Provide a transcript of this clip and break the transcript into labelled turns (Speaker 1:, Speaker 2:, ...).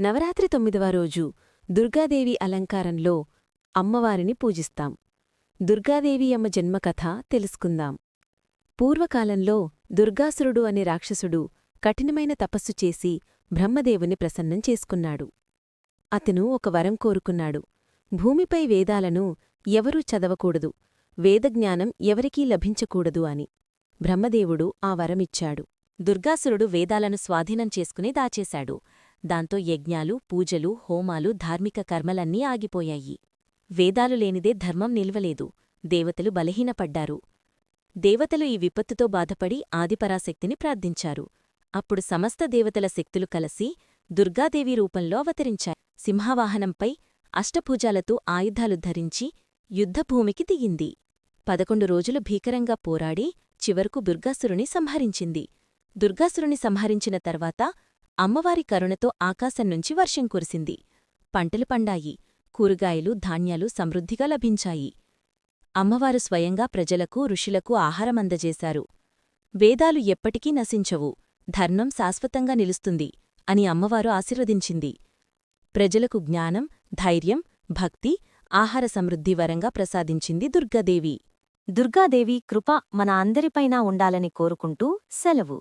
Speaker 1: నవరాత్రి తొమ్మిదవ రోజు దుర్గాదేవి అలంకారంలో అమ్మవారిని పూజిస్తాం. దుర్గాదేవి అమ్మ జన్మకథ తెలుసుకుందాం. పూర్వకాలంలో దుర్గాసురుడు అనే రాక్షసుడు కఠినమైన తపస్సు చేసి బ్రహ్మదేవుని ప్రసన్నం చేసుకున్నాడు. అతను ఒక వరం కోరుకున్నాడు. భూమిపై వేదాలను ఎవరూ చదవకూడదు వేదజ్ఞానం ఎవరికీ లభించకూడదు అని బ్రహ్మదేవుడు ఆ వరమిచ్చాడు.
Speaker 2: దుర్గాసురుడు వేదాలను స్వాధీనం చేసుకుని దాచేశాడు. దాంతో యజ్ఞాలు పూజలు హోమాలు ధార్మిక కర్మలన్నీ ఆగిపోయాయి. వేదాలు లేనిదే ధర్మం నిల్వలేదు. దేవతలు బలహీనపడ్డారు. దేవతలు ఈ విపత్తుతో బాధపడి ఆదిపరాశక్తిని ప్రార్థించారు. అప్పుడు సమస్త దేవతల శక్తులు కలసి దుర్గాదేవి రూపంలో అవతరించాయి. సింహవాహనంపై అష్టభుజాలతో ఆయుధాలు ధరించి యుద్ధభూమికి దిగింది. పదకొండు రోజులు భీకరంగా పోరాడి చివరకు దుర్గాసురుని సంహరించింది. దుర్గాసురుని సంహరించిన తర్వాత అమ్మవారి కరుణతో ఆకాశం నుంచి వర్షం కురిసింది. పంటలు పండాయి. కూరగాయలు ధాన్యాలు సమృద్ధిగా లభించాయి. అమ్మవారు స్వయంగా ప్రజలకు ఋషులకు ఆహారమందజేశారు వేదాలు ఎప్పటికీ నశించవు. ధర్మం శాశ్వతంగా నిలుస్తుంది అని అమ్మవారు ఆశీర్వదించింది. ప్రజలకు జ్ఞానం ధైర్యం భక్తి ఆహార సమృద్ధి వరంగా ప్రసాదించింది దుర్గాదేవి.
Speaker 3: దుర్గాదేవి కృప మన అందరిపైనా ఉండాలని కోరుకుంటూ సెలవు.